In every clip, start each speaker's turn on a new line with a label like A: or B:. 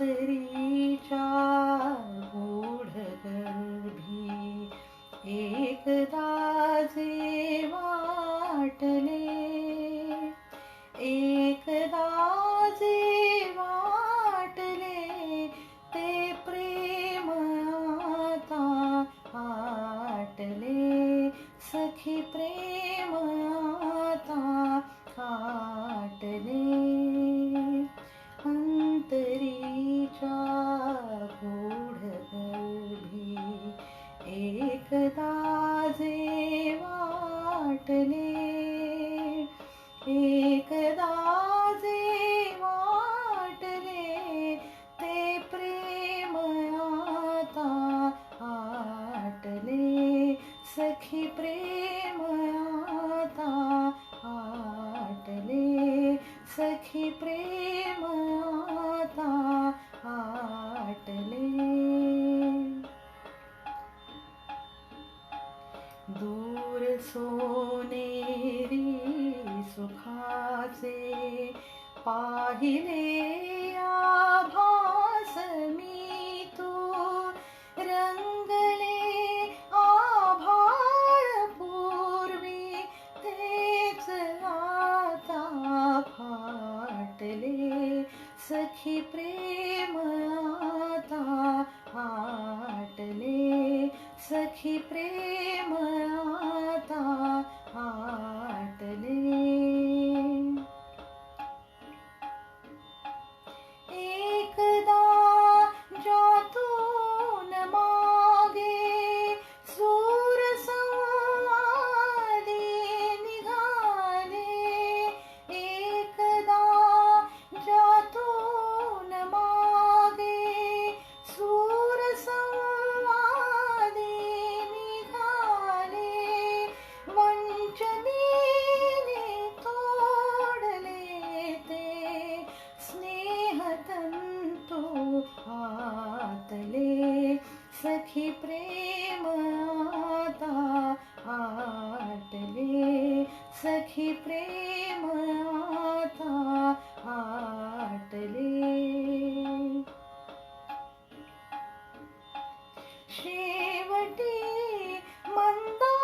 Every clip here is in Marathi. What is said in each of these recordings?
A: अंतरीच्या गूढगर्भी एकदा जे वाटले एकदा जे वाटले ते प्रेम आता आटले. सखी प्रेम आता आटले. अंतरी वाटले. एकदा जे वाटले ते प्रेम आता आटले. सखी प्रेम आता आटले. सखी प्रेम सोनेरी सुखाचे पाहिले आभास मी तू. रंगले आभाळ पूर्वी तेच आता फाटले. सखी प्रेम आता आटले सखी प्रेम सखी प्रेम आता आटले. सखी प्रेम आता आटले. शेवटी मंदा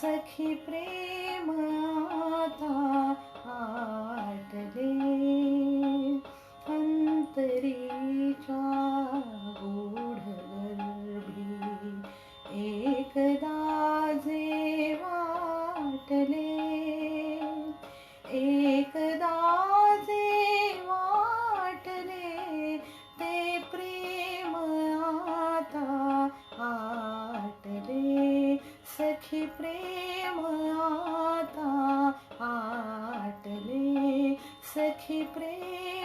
A: सखी प्रेम सखी प्रेम आता आटले. सखी प्रेम